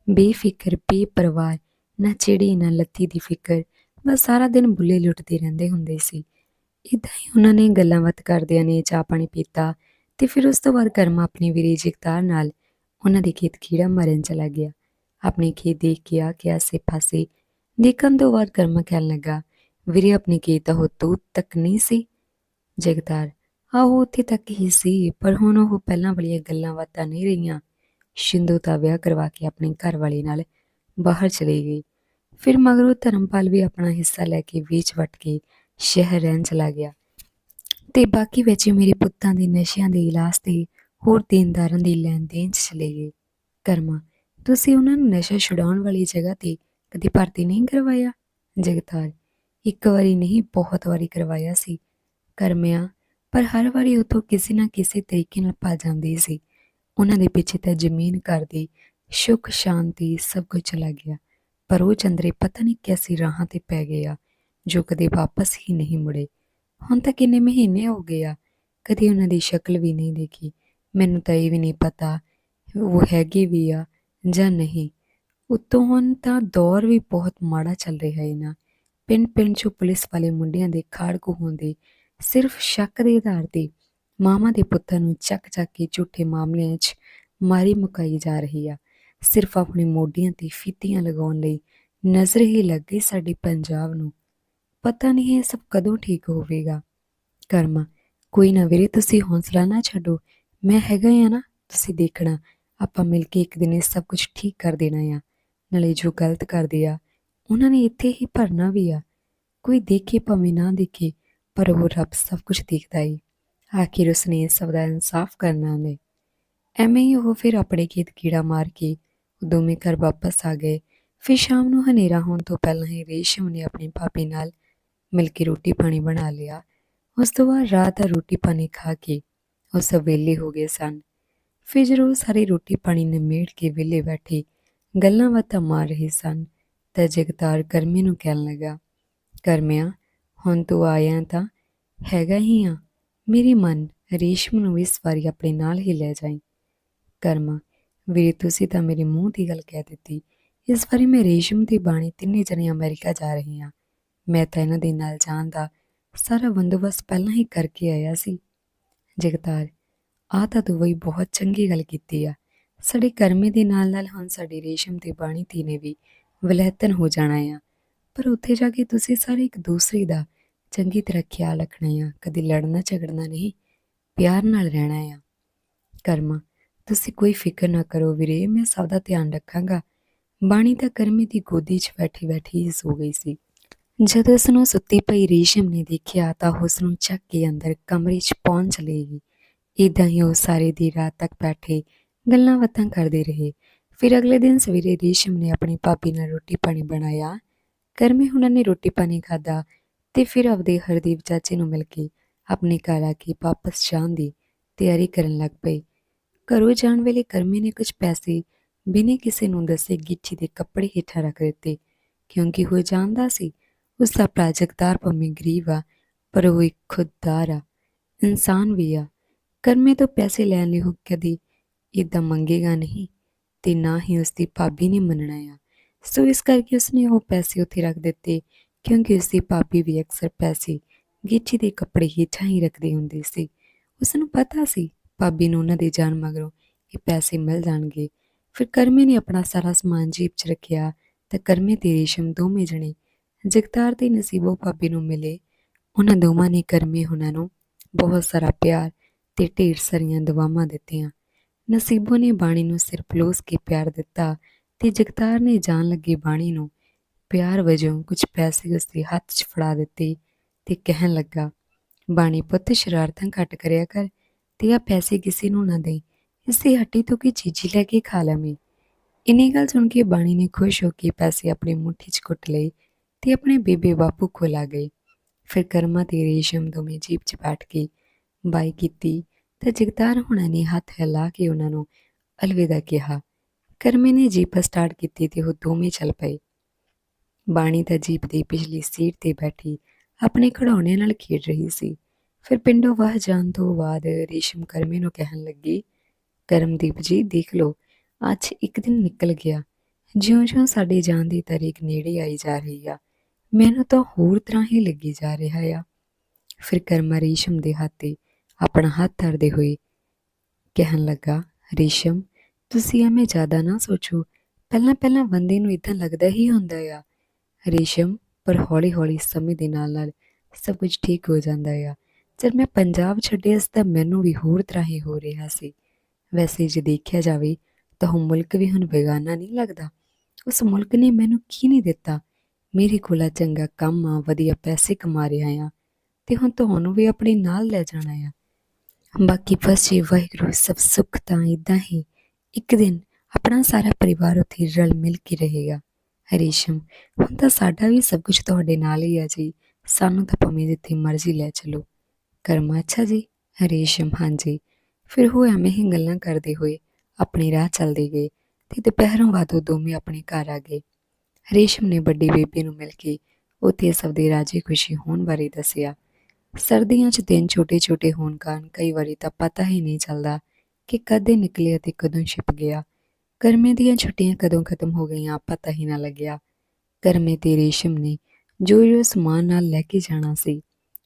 ਬੇਫਿਕਰ, ਬੇਪਰਵਾਹ, ਨਾ ਚਿੜੀ, ਨਾ ਲੱਤੀ ਦੀ ਫਿਕਰ, ਬਸ ਸਾਰਾ ਦਿਨ ਬੁੱਲੇ ਲੁੱਟਦੇ ਰਹਿੰਦੇ ਹੁੰਦੇ ਸੀ। ਇਦਾਂ ਹੀ ਉਹਨਾਂ ਨੇ ਗੱਲਾਂ ਬਾਤ ਕਰਦਿਆਂ ਨੇ ਚਾਹ ਪਾਣੀ ਪੀਤਾ ਤੇ ਫਿਰ ਉਸ ਤੋਂ ਬਾਅਦ ਕਰਮਾ ਆਪਣੇ ਵੀਰੇ ਜਗਤਾਰ ਨਾਲ ਉਹਨਾਂ ਦੇ ਖੇਤ ਕੀੜਾ ਮਾਰਨ ਚਲਾ ਗਿਆ। ਆਪਣੇ ਖੇਤ ਦੇਖ ਕੇ ਆ ਕੇ ਆਸੇ ਪਾਸੇ ਦੇਖਣ ਤੋਂ ਬਾਅਦ ਕਰਮਾ ਕਹਿਣ ਲੱਗਾ, ਵੀਰੇ, ਆਪਣੇ ਖੇਤ ਉਹ ਤੂੰ ਤੱਕ ਨਹੀਂ ਸੀ? ਜਗਤਾਰ ਆਹੋ ਉੱਥੇ ਤੱਕ ਹੀ ਸੀ, ਪਰ ਹੁਣ ਉਹ ਪਹਿਲਾਂ ਵਾਲੀਆਂ ਗੱਲਾਂ ਬਾਤਾਂ ਨਹੀਂ ਰਹੀਆਂ। ਸ਼ਿੰਦੋ ਦਾ ਵਿਆਹ ਕਰਵਾ ਕੇ ਆਪਣੇ ਘਰ ਵਾਲੇ ਨਾਲ ਬਾਹਰ ਚਲੀ ਗਈ। ਫਿਰ ਮਗਰੋਂ ਧਰਮਪਾਲ ਵੀ ਆਪਣਾ ਹਿੱਸਾ ਲੈ ਕੇ ਵੇਚ ਵਟ ਕੇ ਸ਼ਹਿਰ ਰਹਿਣ ਚਲਾ ਗਿਆ। ਤੇ ਬਾਕੀ ਵਿੱਚ ਮੇਰੇ ਪੁੱਤਾਂ ਦੇ ਨਸ਼ਿਆਂ ਦੇ ਇਲਾਜ ਤੇ ਹੋਰ ਦੇਣਦਾਰਾਂ ਦੀ ਲੈਣ ਦੇਣ 'ਚ ਚਲੇ ਗਏ। ਕਰਮਾ, ਤੁਸੀਂ ਉਹਨਾਂ ਨੂੰ ਨਸ਼ਾ ਛੁਡਾਉਣ ਵਾਲੀ ਜਗ੍ਹਾ ਤੇ ਕਦੀ ਭਰਤੀ ਨਹੀਂ ਕਰਵਾਇਆ? ਜਗਤਾਰ, ਇੱਕ ਵਾਰੀ ਨਹੀਂ, ਬਹੁਤ ਵਾਰੀ ਕਰਵਾਇਆ ਸੀ। ਕਰਮਿਆ ਪਰ ਹਰ ਵਾਰੀ ਉਥੋਂ ਕਿਸੇ ਨਾ ਕਿਸੇ ਤਰੀਕੇ ਨਾਲ ਭੱਜ ਜਾਂਦੀ ਸੀ। ਉਹਨਾਂ ਦੇ ਪਿੱਛੇ ਤਾਂ ਜ਼ਮੀਨ, ਘਰ ਦੀ ਸ਼ਾਂਤੀ ਸਭ ਕੁਝ ਚਲਾ ਗਿਆ। ਪਰ ਉਹ ਚੰਦਰੇ ਪਤਾ ਨਹੀਂ ਕਿੈਸੀ ਰਾਹਾਂ ਤੇ ਪੈ ਗਏ ਜੋ ਕਦੇ ਵਾਪਸ ਹੀ ਨਹੀਂ ਮੁੜੇ। ਹੁਣ ਤਾਂ ਕਿੰਨੇ ਮਹੀਨੇ ਹੋ ਗਏ ਆ, ਕਦੇ ਉਹਨਾਂ ਦੀ ਸ਼ਕਲ ਵੀ ਨਹੀਂ ਦੇਖੀ। ਮੈਨੂੰ ਤਾਂ ਇਹ ਵੀ ਨਹੀਂ ਪਤਾ ਉਹ ਹੈਗੇ ਵੀ ਆ ਜਾਂ ਨਹੀਂ। ਉਤੋਂ ਹੁਣ ਤਾਂ ਦੌਰ ਵੀ ਬਹੁਤ ਮਾੜਾ ਚੱਲ ਰਿਹਾ ਹੈ ਨਾ। ਪਿੰਡ ਪਿੰਡ 'ਚੋਂ ਪੁਲਿਸ ਵਾਲੇ ਮੁੰਡਿਆਂ ਦੇ ਖਾੜਕੂ ਹੁੰਦੇ ਸਿਰਫ ਸ਼ੱਕ ਦੇ ਆਧਾਰ ਤੇ ਮਾਮਾ ਦੇ ਪੁੱਤਰ ਨੂੰ ਚੱਕ ਚੱਕ ਕੇ ਝੂਠੇ ਮਾਮਲਿਆਂ 'ਚ ਮਾਰੀ ਮੁਕਾਈ ਜਾ ਰਹੀ ਆ। ਸਿਰਫ ਆਪਣੇ ਮੋਢਿਆਂ ਤੇ ਫੀਤੀਆਂ ਲਗਾਉਣ ਲਈ ਨਜ਼ਰ ਹੀ ਲੱਗ ਗਈ ਸਾਡੇ ਪੰਜਾਬ ਨੂੰ। ਪਤਾ ਨਹੀਂ ਇਹ ਸਭ ਕਦੋਂ ਠੀਕ ਹੋਵੇਗਾ। ਕਰਮਾ, ਕੋਈ ਨਾ ਵੀਰੇ, ਤੁਸੀਂ ਹੌਸਲਾ ਨਾ ਛੱਡੋ। ਮੈਂ ਹੈਗਾ ਆ ਨਾ, ਤੁਸੀਂ ਦੇਖਣਾ। ਆਪਾਂ ਮਿਲ ਕੇ ਇੱਕ ਦਿਨ ਇਹ ਸਭ ਕੁਝ ਠੀਕ ਕਰ ਦੇਣਾ ਆ। ਨਾਲੇ ਜੋ ਗਲਤ ਕਰਦੇ ਆ, ਉਹਨਾਂ ਨੇ ਇੱਥੇ ਹੀ ਭਰਨਾ ਵੀ ਆ। ਕੋਈ ਦੇਖੇ ਭਾਵੇਂ ਨਾ ਦੇਖੇ ਪਰ ਉਹ ਰੱਬ ਸਭ ਕੁਝ ਦੇਖਦਾ ਏ। ਆਖਿਰ ਉਸਨੇ ਸਭ ਦਾ ਇਨਸਾਫ ਕਰਨਾ ਨੇ ਐਵੇਂ ਹੀ ਉਹ ਫਿਰ ਆਪਣੇ ਖੇਤ ਕੀੜਾ ਮਾਰ ਕੇ ਦੋਵੇਂ ਘਰ ਵਾਪਸ ਆ ਗਏ। ਫਿਰ ਸ਼ਾਮ ਨੂੰ ਹਨੇਰਾ ਹੋਣ ਤੋਂ ਪਹਿਲਾਂ ਹੀ ਰੇਸ਼ਮ ਨੇ ਆਪਣੀ ਭਾਬੀ ਨਾਲ ਮਿਲ ਕੇ ਰੋਟੀ ਪਾਣੀ ਬਣਾ ਲਿਆ। ਉਸ ਤੋਂ ਬਾਅਦ ਰਾਤ ਦਾ ਰੋਟੀ ਪਾਣੀ ਖਾ ਕੇ ਉਹ ਸਭ ਵਿਹਲੇ ਹੋ ਗਏ ਸਨ। ਫਿਰ ਜਦੋਂ ਉਹ ਸਾਰੇ ਰੋਟੀ ਪਾਣੀ ਨਿਮੇੜ ਕੇ ਵਿਹਲੇ ਬੈਠੇ ਗੱਲਾਂ ਬਾਤਾਂ ਮਾਰ ਰਹੇ ਸਨ ਤਾਂ ਜਗਤਾਰ ਕਰਮੇ ਨੂੰ ਕਹਿਣ ਲੱਗਾ ਕਰਮਿਆ ਹੁਣ ਤੂੰ ਆਇਆ ਤਾਂ ਹੈਗਾ ਹੀ ਆ। ਮੇਰੀ ਮਨ ਰੇਸ਼ਮ ਨੂੰ ਇਸ ਵਾਰੀ ਆਪਣੇ ਨਾਲ ਹੀ ਲੈ ਜਾਈ। ਕਰਮਾ, ਵੀਰੇ ਤੁਸੀਂ ਤਾਂ ਮੇਰੇ ਮੂੰਹ ਦੀ ਗੱਲ ਕਹਿ ਦਿੱਤੀ। ਇਸ ਵਾਰੀ ਮੈਂ ਰੇਸ਼ਮ ਦੀ ਬਾਣੀ ਤਿੰਨੇ ਜਣੇ ਅਮਰੀਕਾ ਜਾ ਰਹੀ ਹਾਂ ਮੈਂ ਤਾਂ ਇਹਨਾਂ ਦੇ ਨਾਲ ਜਾਣ ਦਾ ਸਾਰਾ ਬੰਦੋਬਸਤ ਪਹਿਲਾਂ ਹੀ ਕਰਕੇ ਆਇਆ ਸੀ। ਜਗਤਾਰ ਆ ਤਾਂ ਤੂੰ ਵਈ ਬਹੁਤ ਚੰਗੀ ਗੱਲ ਕੀਤੀ ਆ। ਸਾਡੇ ਕਰਮੇ ਦੇ ਨਾਲ ਨਾਲ ਹੁਣ ਸਾਡੀ ਰੇਸ਼ਮ ਦੀ ਬਾਣੀ ਤੀ ਨੇ ਵੀ ਵਿਲਹਿਤਨ ਹੋ ਜਾਣਾ ਆ। ਪਰ ਉੱਥੇ ਜਾ ਕੇ ਤੁਸੀਂ ਸਾਰੇ ਇੱਕ ਦੂਸਰੇ ਦਾ ਚੰਗੀ ਤਰ੍ਹਾਂ ਖਿਆਲ ਰੱਖਣਾ ਆ, ਕਦੇ ਲੜਨਾ ਝਗੜਨਾ ਨਹੀਂ, ਪਿਆਰ ਨਾਲ ਰਹਿਣਾ ਆ। ਕਰਮਾ, ਤੁਸੀਂ ਕੋਈ ਫਿਕਰ ਨਾ ਕਰੋ ਵੀਰੇ, ਮੈਂ ਸਭ ਦਾ ਧਿਆਨ ਰੱਖਾਂਗਾ। ਬਾਣੀ ਤਾਂ ਕਰਮੇ ਦੀ ਗੋਦੀ 'ਚ ਬੈਠੀ ਬੈਠੀ ਹੀ ਸੋ ਗਈ ਸੀ। ਜਦੋਂ ਉਸ ਨੂੰ ਸੁੱਤੀ ਪਈ ਰੇਸ਼ਮ ਨੇ ਦੇਖਿਆ ਤਾਂ ਉਸ ਨੂੰ ਚੱਕ ਕੇ ਅੰਦਰ ਕਮਰੇ 'ਚ ਪਹੁੰਚ ਚਲੇਗੀ ਇਦਾਂ ਹੀ ਉਹ ਸਾਰੇ ਦੀ ਰਾਤ ਤੱਕ ਬੈਠੇ, ਗੱਲਾਂ ਬਾਤਾਂ ਕਰਦੇ ਰਹੇ। ਫਿਰ ਅਗਲੇ ਦਿਨ ਸਵੇਰੇ ਰੇਸ਼ਮ ਨੇ ਆਪਣੀ ਭਾਬੀ ਨਾਲ ਰੋਟੀ ਪਾਣੀ ਬਣਾਇਆ। ਕਰਮੇ ਉਹਨਾਂ ਨੇ ਰੋਟੀ ਪਾਣੀ ਖਾਦਾ ਤੇ ਫਿਰ ਆਪਦੇ ਹਰਦੀਪ ਚਾਚੇ ਨੂੰ ਮਿਲ ਕੇ ਆਪਣੇ ਘਰ ਆ ਕੇ ਵਾਪਸ ਜਾਣ ਦੀ ਤਿਆਰੀ ਕਰਨ ਲੱਗ ਪਏ। ਘਰੋਂ ਜਾਣ ਵੇਲੇ ਕਰਮੇ ਨੇ ਕੁਝ ਪੈਸੇ ਬਿਨੇ ਕਿਸੇ ਨੂੰ ਦੱਸੇ ਗਿੱਠੀ ਦੇ ਕੱਪੜੇ ਹੇਠਾਂ ਰੱਖ ਦਿੱਤੇ, ਕਿਉਂਕਿ ਉਹ ਜਾਣਦਾ ਸੀ ਉਸ ਦਾ ਭਰਾ ਜਗਤਾਰ ਭਾਵੇਂ ਗਰੀਬ ਆ, ਪਰ ਉਹ ਇੱਕ ਖੁਦਦਾਰ ਆ, ਇਨਸਾਨ ਵੀ ਆ। ਕਰਮੇ ਤੋਂ ਪੈਸੇ ਲੈਣ ਲਈ ਉਹ ਕਦੀ ਇਦਾਂ ਮੰਗੇਗਾ ਨਹੀਂ ਤੇ ਨਾ ਹੀ ਉਸ ਦੀ ਭਾਬੀ ਨੇ ਮੰਨਣਾ ਆ। ਸੋ ਇਸ ਕਰਕੇ ਉਸਨੇ ਉਹ ਪੈਸੇ ਉੱਥੇ ਰੱਖ ਦਿੱਤੇ, ਕਿਉਂਕਿ ਉਸਦੀ ਭਾਬੀ ਵੀ ਅਕਸਰ ਪੈਸੇ ਗਿੱਠੀ ਦੇ ਕੱਪੜੇ ਹੇਠਾਂ ਹੀ ਰੱਖਦੀ ਹੁੰਦੀ ਸੀ। ਉਸ ਨੂੰ ਪਤਾ ਸੀ ਭਾਬੀ ਨੂੰ ਉਹਨਾਂ ਦੇ ਜਾਣ ਮਗਰੋਂ ਇਹ ਪੈਸੇ ਮਿਲ ਜਾਣਗੇ। ਫਿਰ ਕਰਮੇ ਨੇ ਆਪਣਾ ਸਾਰਾ ਸਮਾਨ ਜੀਪ 'ਚ ਰੱਖਿਆ ਤਾਂ ਕਰਮੇ ਤੇ ਰੇਸ਼ਮ ਦੋਵੇਂ ਜਣੇ ਜਗਤਾਰ ਦੇ ਨਸੀਬੋ ਭਾਬੀ ਨੂੰ ਮਿਲੇ। ਉਹਨਾਂ ਦੋਵਾਂ ਨੇ ਕਰਮੇ ਉਹਨਾਂ ਨੂੰ ਬਹੁਤ ਸਾਰਾ ਪਿਆਰ ਤੇ ਢੇਰ ਸਾਰੀਆਂ ਦਵਾਵਾਂ ਦਿੱਤੀਆਂ। ਨਸੀਬੋ ਨੇ ਬਾਣੀ ਨੂੰ ਸਿਰ ਪਲੋਸ ਕੇ ਪਿਆਰ ਦਿੱਤਾ ਤੇ ਜਗਤਾਰ ਨੇ ਜਾਣ ਲੱਗੇ ਬਾਣੀ ਨੂੰ, ਪਿਆਰ ਵਜੋਂ ਕੁਝ ਪੈਸੇ ਉਸ ਦੇ ਹੱਥ 'ਚ ਫੜਾ ਦਿੱਤੇ ਤੇ ਕਹਿਣ ਲੱਗਾ, ਬਾਣੀ ਪੁੱਤ, ਸ਼ਰਾਰਤਾਂ ਘੱਟ ਕਰਿਆ ਕਰ, ਤੇ ਆ ਪੈਸੇ ਕਿਸੇ ਨੂੰ ਨਾ ਦੇ ਇਸੇ ਹੱਟੀ ਤੋਂ ਕੀ ਚੀਜ਼ੀ ਲੈ ਕੇ ਖਾ ਲਵੇਂ ਇੰਨੀ ਗੱਲ ਸੁਣ ਕੇ ਬਾਣੀ ਨੇ ਖੁਸ਼ ਹੋ ਕੇ ਪੈਸੇ ਆਪਣੀ ਮੁੱਠੀ 'ਚ ਕੁੱਟ ਲਏ ਤੇ ਆਪਣੇ ਬੇਬੇ ਬਾਪੂ ਕੋਲ ਆ ਗਏ। ਫਿਰ ਕਰਮਾ ਤੇ ਰੇਸ਼ਮ ਦੋਵੇਂ ਜੀਪ 'ਚ ਬੈਠ ਕੇ ਬਾਈ ਕੀਤੀ, ਤੇ ਜਗਤਾਰ ਹੁਣਾਂ ਨੇ ਹੱਥ ਹਿਲਾ ਕੇ ਉਹਨਾਂ ਨੂੰ ਅਲਵਿਦਾ ਕਿਹਾ ਕਰਮੇ ਨੇ ਜੀਪ ਸਟਾਰਟ ਕੀਤੀ ਤੇ ਉਹ ਦੋਵੇਂ ਚੱਲ ਪਏ। ਬਾਣੀ ਤਾਂ ਜੀਪ ਦੀ ਪਿਛਲੀ ਸੀਟ ਤੇ ਬੈਠੀ ਆਪਣੇ ਖਿਡੌਣਿਆਂ ਨਾਲ ਖੇਡ ਰਹੀ ਸੀ। ਫਿਰ ਪਿੰਡੋਂ ਵਾਹ ਜਾਣ ਤੋਂ ਬਾਅਦ ਰੇਸ਼ਮ ਕਰਮੇ ਨੂੰ ਕਹਿਣ ਲੱਗੀ, ਕਰਮਦੀਪ ਜੀ, ਦੇਖ ਲਓ, ਅੱਜ ਇੱਕ ਦਿਨ ਨਿਕਲ ਗਿਆ। ਜਿਉਂ-ਜਿਉਂ ਸਾਡੇ ਜਾਣ ਦੀ ਤਾਰੀਖ ਨੇੜੇ ਆਈ ਜਾ ਰਹੀ ਆ, ਮੈਨੂੰ ਤਾਂ ਹੋਰ ਤਰ੍ਹਾਂ ਹੀ ਲੱਗੀ ਜਾ ਰਿਹਾ ਆ। ਫਿਰ ਕਰਮਾ ਰੇਸ਼ਮ ਦੇ ਹੱਥ ਤੇ ਆਪਣਾ ਹੱਥ ਧਰਦੇ ਹੋਏ ਕਹਿਣ ਲੱਗਾ, ਰੇਸ਼ਮ ਤੁਸੀਂ ਐਵੇਂ ਜ਼ਿਆਦਾ ਨਾ ਸੋਚੋ। ਪਹਿਲਾਂ ਪਹਿਲਾਂ ਬੰਦੇ ਨੂੰ ਇਦਾਂ ਲੱਗਦਾ ਹੀ ਹੁੰਦਾ ਆ। ਰੇਸ਼ਮ, ਪਰ ਹੌਲੀ ਹੌਲੀ ਸਮੇਂ ਦੇ ਨਾਲ ਨਾਲ ਸਭ ਕੁਝ ਠੀਕ ਹੋ ਜਾਂਦਾ ਆ। ਜਦ ਮੈਂ ਪੰਜਾਬ ਛੱਡਿਆ ਸੀ ਤਾਂ ਮੈਨੂੰ ਵੀ ਹੋਰ ਤਰ੍ਹਾਂ ਹੀ ਹੋ ਰਿਹਾ ਸੀ। ਵੈਸੇ ਜੇ ਦੇਖਿਆ ਜਾਵੇ ਤਾਂ ਉਹ ਮੁਲਕ ਵੀ ਹੁਣ ਬੇਗਾਨਾ ਨਹੀਂ ਲੱਗਦਾ। ਉਸ ਮੁਲਕ ਨੇ ਮੈਨੂੰ ਕੀ ਨਹੀਂ ਦਿੱਤਾ? ਮੇਰੇ ਕੋਲ ਆ ਚੰਗਾ ਕੰਮ ਆ, ਵਧੀਆ ਪੈਸੇ ਕਮਾ ਰਿਹਾ ਆ, ਤੇ ਹੁਣ ਤੁਹਾਨੂੰ ਵੀ ਆਪਣੇ ਨਾਲ ਲੈ ਜਾਣਾ ਆ। ਬਾਕੀ ਬਸ ਜੀ, ਵਾਹਿਗੁਰੂ, ਸਭ ਸੁੱਖ ਤਾਂ ਇਦਾਂ ਹੀ। ਇੱਕ ਦਿਨ ਆਪਣਾ ਸਾਰਾ ਪਰਿਵਾਰ ਉੱਥੇ ਰਲ ਮਿਲ ਕੇ ਰਹੇਗਾ। ਰੇਸ਼ਮ ਹੁਣ ਤਾਂ ਸਾਡਾ ਵੀ ਸਭ ਕੁਝ ਤੁਹਾਡੇ ਨਾਲ ਹੀ ਆ ਜੀ। ਸਾਨੂੰ ਤਾਂ ਭਾਵੇਂ ਜਿੱਥੇ ਮਰਜ਼ੀ ਲੈ ਚਲੋ। ਕਰਮਾ ਅੱਛਾ ਜੀ? ਰੇਸ਼ਮ ਹਾਂਜੀ। ਫਿਰ ਉਹ ਐਵੇਂ ਹੀ ਗੱਲਾਂ ਕਰਦੇ ਹੋਏ ਆਪਣੇ ਰਾਹ ਚੱਲਦੇ ਗਏ ਤੇ ਦੁਪਹਿਰੋਂ ਬਾਅਦ ਉਹ ਦੋਵੇਂ ਆਪਣੇ ਘਰ ਆ ਗਏ। ਰੇਸ਼ਮ ਨੇ ਵੱਡੀ ਬੇਬੇ ਨੂੰ ਮਿਲ ਕੇ ਉੱਥੇ ਸਭ ਦੇ ਰਾਜੀ ਖੁਸ਼ੀ ਹੋਣ ਬਾਰੇ ਦੱਸਿਆ। ਸਰਦੀਆਂ 'ਚ ਦਿਨ ਛੋਟੇ-ਛੋਟੇ ਹੋਣ ਕਾਰਨ ਕਈ ਵਾਰੀ ਤਾਂ ਪਤਾ ਹੀ ਨਹੀਂ ਚੱਲਦਾ ਕਿ ਕਦੇ ਨਿਕਲੇ ਅਤੇ ਕਦੋਂ ਛਿਪ ਗਿਆ। ਕਰਮੇ ਦੀਆਂ ਛੁੱਟੀਆਂ ਕਦੋਂ ਖਤਮ ਹੋ ਗਈਆਂ ਪਤਾ ਹੀ ਨਾ ਲੱਗਿਆ। ਕਰਮੇ ਤੇ ਰੇਸ਼ਮ ਨੇ ਜੋ ਜੋ ਸਮਾਨ ਨਾਲ ਲੈ ਕੇ ਜਾਣਾ ਸੀ,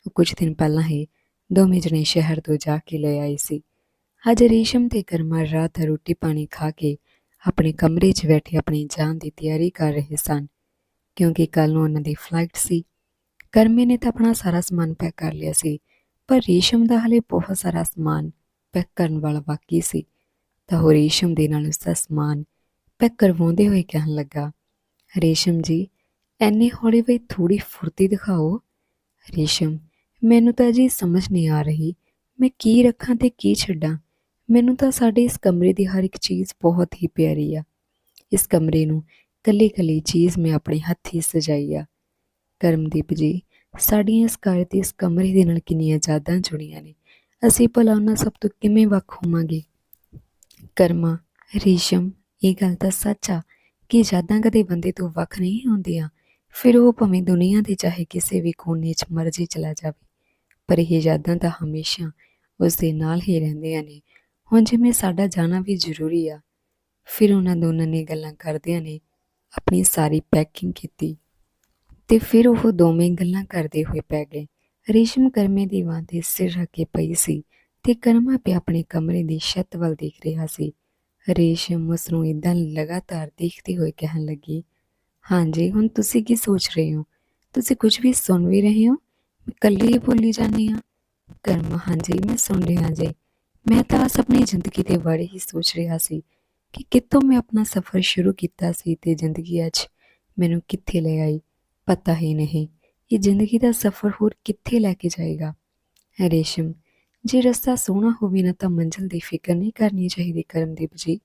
ਉਹ ਕੁਝ ਦਿਨ ਪਹਿਲਾਂ ਹੀ ਦੋਵੇਂ ਜਣੇ ਸ਼ਹਿਰ ਤੋਂ ਜਾ ਕੇ ਲੈ ਆਏ ਸੀ। ਅੱਜ ਰੇਸ਼ਮ ਤੇ ਕਰਮਾ ਰਾਤ ਰੋਟੀ ਪਾਣੀ ਖਾ ਕੇ ਆਪਣੇ ਕਮਰੇ 'ਚ ਬੈਠੇ ਆਪਣੀ ਜਾਨ ਦੀ ਤਿਆਰੀ ਕਰ ਰਹੇ ਸਨ, ਕਿਉਂਕਿ ਕੱਲ ਨੂੰ ਉਹਨਾਂ ਦੀ ਫਲਾਈਟ ਸੀ। ਕਰਮੇ ਨੇ ਤਾਂ ਆਪਣਾ ਸਾਰਾ ਸਮਾਨ ਪੈਕ ਕਰ ਲਿਆ ਸੀ, ਪਰ ਰੇਸ਼ਮ ਦਾ ਹਲੇ ਬਹੁਤ ਸਾਰਾ ਸਮਾਨ ਪੈਕ ਕਰਨ ਵਾਲਾ ਬਾਕੀ ਸੀ। ਤਾਂ ਉਹ ਰੇਸ਼ਮ ਦੇ ਨਾਲ ਉਸ ਦਾ ਸਮਾਨ ਪੈਕ ਕਰਵਾਉਂਦੇ ਹੋਏ ਕਹਿਣ ਲੱਗਾ, ਰੇਸ਼ਮ ਜੀ, ਐਨੀ ਹੌਲੀ ਵੀ ਥੋੜੀ ਫੁਰਤੀ ਦਿਖਾਓ। ਰੇਸ਼ਮ, ਮੈਨੂੰ ਤਾਂ ਜੀ ਸਮਝ ਨਹੀਂ ਆ ਰਹੀ, ਮੈਂ ਕੀ ਰੱਖਾਂ ਤੇ ਕੀ ਛੱਡਾਂ? ਮੈਨੂੰ ਤਾਂ ਸਾਡੇ ਇਸ ਕਮਰੇ ਦੀ ਹਰ ਇੱਕ ਚੀਜ਼ ਬਹੁਤ ਹੀ ਪਿਆਰੀ ਆ। ਇਸ ਕਮਰੇ ਨੂੰ ਕੱਲੀ ਕੱਲੀ ਚੀਜ਼ ਮੈਂ ਆਪਣੇ ਹੱਥੀਂ ਸਜਾਈ ਆ। ਕਰਮਦੀਪ ਜੀ, ਸਾਡੀਆਂ ਇਸ ਘਰ ਤੇ ਇਸ ਕਮਰੇ ਦੇ ਨਾਲ ਕਿੰਨੀਆਂ ਯਾਦਾਂ ਜੁੜੀਆਂ ਨੇ। ਅਸੀਂ ਭਲਾ ਉਹਨਾਂ ਸਭ ਤੋਂ ਕਿਵੇਂ ਵੱਖ ਹੋਵਾਂਗੇ? ਕਰਮਾ, ਰੇਸ਼ਮ, ਇਹ ਗੱਲ ਤਾਂ ਸੱਚ ਆ ਕਿ ਯਾਦਾਂ ਕਦੇ ਬੰਦੇ ਤੋਂ ਵੱਖ ਨਹੀਂ ਹੁੰਦੀਆਂ। ਫਿਰ ਉਹ ਭਾਵੇਂ ਦੁਨੀਆ ਦੇ ਚਾਹੇ ਕਿਸੇ ਵੀ ਕੋਨੇ 'ਚ ਮਰਜ਼ੀ ਚਲਾ ਜਾਵੇ। ਪਰ ਇਹ ਯਾਦਾਂ ਤਾਂ ਹਮੇਸ਼ਾ ਉਸ ਦੇ ਨਾਲ ਹੀ ਰਹਿੰਦੀਆਂ ਨੇ। ਹੁਣ ਜਿਵੇਂ ਸਾਡਾ ਜਾਣਾ ਵੀ ਜ਼ਰੂਰੀ ਆ, ਫਿਰ ਉਹਨਾਂ ਦੋਨਾਂ ਨੇ ਗੱਲਾਂ ਕਰਦਿਆਂ ਨੇ ਆਪਣੀ ਸਾਰੀ ਪੈਕਿੰਗ ਕੀਤੀ ਤੇ ਫਿਰ ਉਹ ਦੋਵੇਂ ਗੱਲਾਂ ਕਰਦੇ ਹੋਏ ਪੈ ਗਏ। ਰੇਸ਼ਮ ਕਰਮੇ ਦੀ ਬਾਂਹ ਤੇ ਸਿਰ ਰੱਖ ਕੇ ਪਈ ਸੀ ਤੇ ਕਰਮਾ ਪਿਆ ਆਪਣੇ ਕਮਰੇ ਦੀ ਛੱਤ ਵੱਲ ਦੇਖ ਰਿਹਾ ਸੀ। ਰੇਸ਼ਮ ਉਸ ਨੂੰ ਇਦਾਂ ਲਗਾਤਾਰ ਦੇਖਦੀ ਹੋਏ ਕਹਿਣ ਲੱਗੀ, ਹਾਂਜੀ, ਹੁਣ ਤੁਸੀਂ ਕੀ ਸੋਚ ਰਹੇ ਹੋ? ਤੁਸੀਂ ਕੁਝ ਵੀ ਸੁਣ ਵੀ ਰਹੇ ਹੋ? ਮੈਂ ਕੱਲੀ ਹੀ ਬੋਲੀ ਜਾਂਦੀ ਹਾਂ। ਕਰਮਾ, ਹਾਂਜੀ, ਮੈਂ ਸੁਣ ਰਿਹਾ ਜੀ। ਮੈਂ ਤਾਂ ਬਸ ਆਪਣੀ ਜ਼ਿੰਦਗੀ ਦੇ ਬਾਰੇ ਹੀ ਸੋਚ ਰਿਹਾ ਸੀ ਕਿ ਕਿੱਥੋਂ ਮੈਂ ਆਪਣਾ ਸਫ਼ਰ ਸ਼ੁਰੂ ਕੀਤਾ ਸੀ ਤੇ ਜ਼ਿੰਦਗੀ ਅੱਜ ਮੈਨੂੰ ਕਿੱਥੇ ਲੈ ਆਈ? ਪਤਾ ਹੀ ਨਹੀਂ। ਇਹ ਜ਼ਿੰਦਗੀ ਦਾ ਸਫ਼ਰ ਹੋਰ ਕਿੱਥੇ ਲੈ ਕੇ ਜਾਏਗਾ? ਰੇਸ਼ਮ, ਜੇ ਰਸਤਾ ਸੋਹਣਾ ਹੋਵੇ ਨਾ ਤਾਂ ਮੰਜ਼ਿਲ ਦੀ ਫਿਕਰ ਨਹੀਂ ਕਰਨੀ ਚਾਹੀਦੀ ਕਰਮਦੀਪ ਜੀ।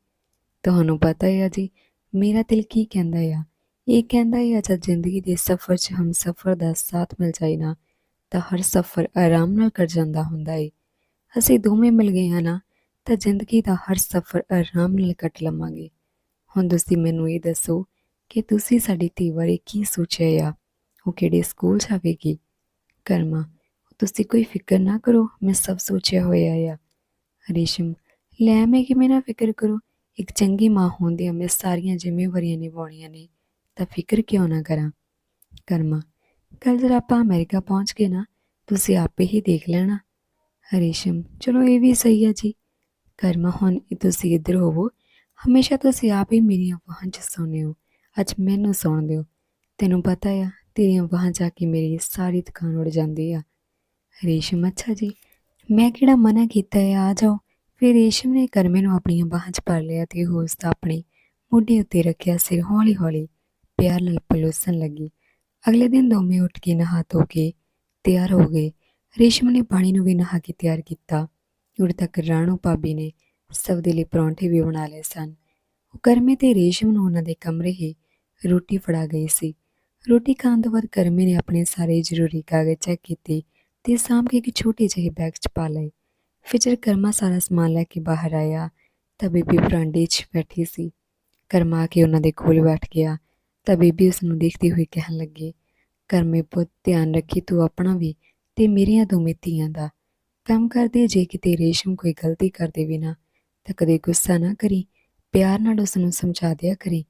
ਤੁਹਾਨੂੰ ਪਤਾ ਹੈ ਜੀ, ਮੇਰਾ ਦਿਲ ਕੀ ਕਹਿੰਦਾ ਆ? ਇਹ ਕਹਿੰਦਾ ਹੈ ਜਦ ਜ਼ਿੰਦਗੀ ਦੇ ਸਫ਼ਰ 'ਚ ਹਮ ਸਫ਼ਰ ਦਾ ਸਾਥ ਮਿਲ ਜਾਏ ਨਾ, ਤਾਂ ਹਰ ਸਫ਼ਰ ਆਰਾਮ ਨਾਲ ਕਰ ਜਾਂਦਾ ਹੁੰਦਾ ਏ। ਅਸੀਂ ਦੋਵੇਂ ਮਿਲ ਗਏ ਹਾਂ ਨਾ, ਤਾਂ ਜ਼ਿੰਦਗੀ ਦਾ ਹਰ ਸਫ਼ਰ ਆਰਾਮ ਨਾਲ ਕੱਟ ਲਵਾਂਗੇ। ਹੁਣ ਤੁਸੀਂ ਮੈਨੂੰ ਇਹ ਦੱਸੋ ਕਿ ਤੁਸੀਂ ਸਾਡੀ ਧੀ ਬਾਰੇ ਕੀ ਸੋਚਿਆ ਆ? ਉਹ ਕਿਹੜੇ ਸਕੂਲ ਜਾਵੇਗੀ? ਕਰਮਾ, ਤੁਸੀਂ ਕੋਈ ਫਿਕਰ ਨਾ ਕਰੋ, ਮੈਂ ਸਭ ਸੋਚਿਆ ਹੋਇਆ ਆ। ਰੇਸ਼ਮ, ਲੈ ਮੈਂ ਕਿਵੇਂ ਨਾ ਫਿਕਰ ਕਰੋ? ਇੱਕ ਚੰਗੀ ਮਾਂ ਹੁੰਦਿਆਂ ਮੈਂ ਸਾਰੀਆਂ ਜ਼ਿੰਮੇਵਾਰੀਆਂ ਨਿਭਾਉਣੀਆਂ ਨੇ, ਤਾਂ ਫਿਕਰ ਕਿਉਂ ਨਾ ਕਰਾਂ? ਕਰਮਾ ਕੱਲ ਜਦ ਆਪਾਂ ਅਮਰੀਕਾ ਪਹੁੰਚ ਗਏ ਨਾ, ਤੁਸੀਂ ਆਪੇ ਹੀ ਦੇਖ ਲੈਣਾ। ਹਰੀਸ਼ਮ ਚਲੋ ਇਹ ਵੀ ਸਹੀ ਆ ਜੀ। ਕਰਮਾ, ਹੁਣ ਤੁਸੀਂ ਇੱਧਰ ਹੋਵੋ। ਹਮੇਸ਼ਾ ਤੁਸੀਂ ਆਪ ਹੀ ਮੇਰੀਆਂ ਵਾਹਾਂ 'ਚ ਸੌਂਦੇ ਹੋ। ਅੱਜ ਮੈਨੂੰ ਸੌਣ ਦਿਓ। ਤੈਨੂੰ ਪਤਾ ਆ ਤੇਰੀਆਂ ਬਾਹਾਂ ਜਾ ਕੇ ਮੇਰੀ ਸਾਰੀ ਥਕਾਨ ਉੜ ਜਾਂਦੀ ਆ। ਰੇਸ਼ਮ, ਅੱਛਾ ਜੀ। ਮੈਂ ਕਿਹੜਾ ਮਨਾ ਕੀਤਾ ਹੈ ਆ ਜਾਓ। ਫਿਰ ਰੇਸ਼ਮ ਨੇ ਕਰਮੇ ਨੂੰ ਆਪਣੀਆਂ ਬਾਹਾਂ 'ਚ ਭਰ ਲਿਆ ਤੇ ਉਹ ਉਸ ਦਾ ਆਪਣੇ ਮੋਢੇ ਉੱਤੇ ਰੱਖਿਆ ਸਿਰ ਹੌਲੀ ਹੌਲੀ ਪਿਆਰ ਨਾਲ ਪਲੋਸਣ ਲੱਗੀ। ਅਗਲੇ ਦਿਨ ਦੋਵੇਂ ਉੱਠ ਕੇ ਨਹਾ ਧੋ ਕੇ ਤਿਆਰ ਹੋ ਗਏ। ਰੇਸ਼ਮ ਨੇ ਪਾਣੀ ਨੂੰ ਵੀ ਨਹਾ ਕੇ ਤਿਆਰ ਕੀਤਾ। ਉੜ ਤੱਕ ਰਾਣੋ ਭਾਬੀ ਨੇ ਸਭ ਦੇ ਲਈ ਪਰੌਂਠੇ ਵੀ ਬਣਾ ਲਏ ਸਨ। ਉਹ ਕਰਮੇ ਤੇ ਰੇਸ਼ਮ ਨੂੰ ਉਹਨਾਂ ਦੇ ਕਮਰੇ ਹੀ ਰੋਟੀ ਫੜਾ ਗਈ ਸੀ। ਰੋਟੀ ਖਾਣ ਤੋਂ ਬਾਅਦ ਕਰਮੇ ਨੇ ਆਪਣੇ ਸਾਰੇ ਜ਼ਰੂਰੀ ਕਾਗਜ਼ ਚੈੱਕ ਕੀਤੇ ਤੇ ਸਾਂਭ ਕੇ ਇੱਕ ਛੋਟੇ ਜਿਹੇ ਬੈਗ 'ਚ ਪਾ ਲਏ। ਫਿਰ ਜਦ ਕਰਮਾ ਸਾਰਾ ਸਮਾਨ ਲੈ ਕੇ ਬਾਹਰ ਆਇਆ, ਤਾਂ ਬੀਬੀ ਬਰਾਂਡੇ 'ਚ ਬੈਠੀ ਸੀ। ਕਰਮਾ ਕੇ ਉਹਨਾਂ ਦੇ ਕੋਲ ਬੈਠ ਗਿਆ। ਤਾਂ ਬੀਬੀ ਉਸ ਨੂੰ ਦੇਖਦੀ ਹੋਈ ਕਹਿਣ ਲੱਗੀ, ਕਰਮੇ ਪੁੱਤ, ਧਿਆਨ ਰੱਖੀ ਤੂੰ ਆਪਣਾ ਵੀ ਤੇ ਮੇਰੀਆਂ ਦੋਵੇਂ ਧੀਆਂ ਦਾ। ਕੰਮ ਕਰਦੇ ਜੇ ਕਿਤੇ ਰੇਸ਼ਮ ਕੋਈ ਗਲਤੀ ਕਰ ਦੇਵੇ ਨਾ, ਤਾਂ ਕਦੇ ਗੁੱਸਾ ਨਾ ਕਰੀ, ਪਿਆਰ ਨਾਲ ਉਸ ਨੂੰ ਸਮਝਾ ਦਿਆ ਕਰੀ।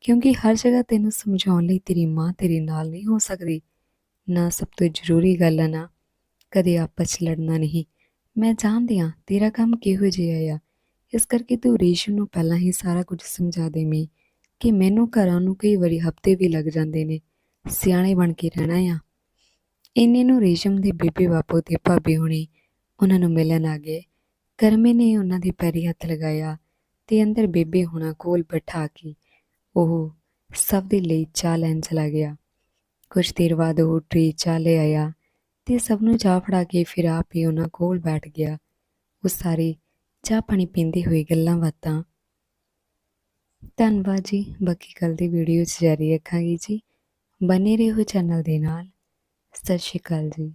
ਕਿਉਂਕਿ ਹਰ ਜਗ੍ਹਾ ਤੈਨੂੰ ਸਮਝਾਉਣ ਲਈ ਤੇਰੀ ਮਾਂ ਤੇਰੇ ਨਾਲ ਨਹੀਂ ਹੋ ਸਕਦੀ। ਨਾ ਸਭ ਤੋਂ ਜ਼ਰੂਰੀ ਗੱਲ ਹੈ ਨਾ, ਕਦੇ ਆਪਸ 'ਚ ਲੜਨਾ ਨਹੀਂ। ਮੈਂ ਜਾਣਦੀ ਹਾਂ ਤੇਰਾ ਕੰਮ ਕਿਹੋ ਜਿਹਾ ਆ। ਇਸ ਕਰਕੇ ਤੂੰ ਰੇਸ਼ਮ ਨੂੰ ਪਹਿਲਾਂ ਹੀ ਸਾਰਾ ਕੁਝ ਸਮਝਾ ਦੇਵੀਂ ਕਿ ਮੈਨੂੰ ਘਰਾਂ ਨੂੰ ਕਈ ਵਾਰੀ ਹਫ਼ਤੇ ਵੀ ਲੱਗ ਜਾਂਦੇ ਨੇ। ਸਿਆਣੇ ਬਣ ਕੇ ਰਹਿਣਾ ਆ। ਇੰਨੇ ਨੂੰ ਰੇਸ਼ਮ ਦੇ ਬੇਬੇ ਬਾਪੂ ਤੇ ਭਾਬੀ ਹੁਣੀ, ਉਹਨਾਂ ਨੂੰ ਮਿਲਣ ਆ ਗਏ। ਕਰਮੇ ਨੇ ਉਹਨਾਂ ਦੇ ਪੈਰੀ ਹੱਥ ਲਗਾਇਆ ਤੇ ਅੰਦਰ ਬੇਬੇ ਹੁਣਾ ਕੋਲ ਬਿਠਾ ਕੇ ਉਹ ਸਭ ਦੇ ਲਈ ਚਾਹ ਲੈਣ ਚਲਾ ਗਿਆ। ਕੁਝ ਦੇਰ ਬਾਅਦ ਉਹ ਟ੍ਰੇ ਚਾਹ ਲੈ ਆਇਆ ਤੇ ਸਭ ਨੂੰ ਚਾਹ ਫੜਾ ਕੇ ਫਿਰ ਆਪ ਹੀ ਉਹਨਾਂ ਕੋਲ ਬੈਠ ਗਿਆ। ਉਹ ਸਾਰੇ ਚਾਹ ਪਾਣੀ ਪੀਂਦੇ ਹੋਏ ਗੱਲਾਂ ਬਾਤਾਂ ਧੰਨਵਾਦ ਜੀ। ਬਾਕੀ ਕੱਲ ਦੀ ਵੀਡੀਓ 'ਚ ਜਾਰੀ ਰੱਖਾਂਗੀ ਜੀ। ਬਨੇ ਰਹੋ ਚੈਨਲ ਦੇ ਨਾਲ। ਸਤਿ ਸ਼੍ਰੀ ਅਕਾਲ ਜੀ।